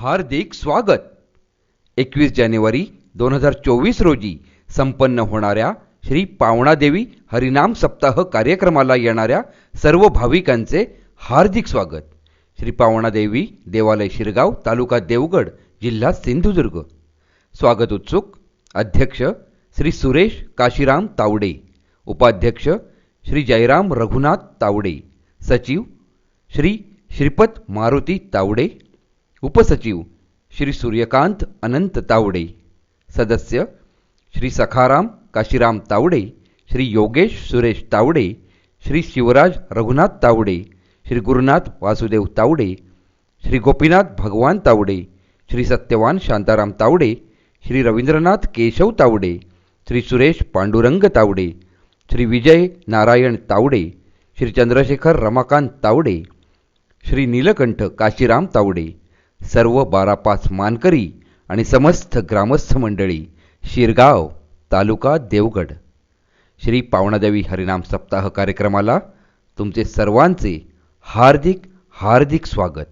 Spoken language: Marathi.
हार्दिक स्वागत. एकवीस जानेवारी दोन हजार चोवीस रोजी संपन्न होणाऱ्या श्री पावणादेवी हरिनाम सप्ताह कार्यक्रमाला येणाऱ्या सर्व भाविकांचे हार्दिक स्वागत. श्री पावणादेवी देवालय शिरगाव तालुका देवगड जिल्हा सिंधुदुर्ग. स्वागत उत्सुक अध्यक्ष श्री सुरेश काशीराम तावडे उपाध्यक्ष श्री जयराम रघुनाथ तावडे सचिव श्री श्रीपत मारुती तावडे उपसचिव श्री सूर्यकांत अनंत तावडे सदस्य श्री सखाराम काशीराम तावडे श्री योगेश सुरेश तावडे श्री शिवराज रघुनाथ तावडे श्री गुरुनाथ वासुदेव तावडे श्री गोपीनाथ भगवान तावडे श्री सत्यवान शांताराम तावडे श्री रवींद्रनाथ केशव तावडे श्री सुरेश पांडुरंग तावडे श्री विजय नारायण तावडे श्री चंद्रशेखर रमाकांत तावडे श्री नीलकंठ काशीराम तावडे सर्व बारा पाच मानकरी आणि समस्त ग्रामस्थ मंडळी शिरगाव तालुका देवगड. श्री पावणादेवी हरिनाम सप्ताह कार्यक्रमाला तुमचे सर्वांचे हार्दिक हार्दिक स्वागत.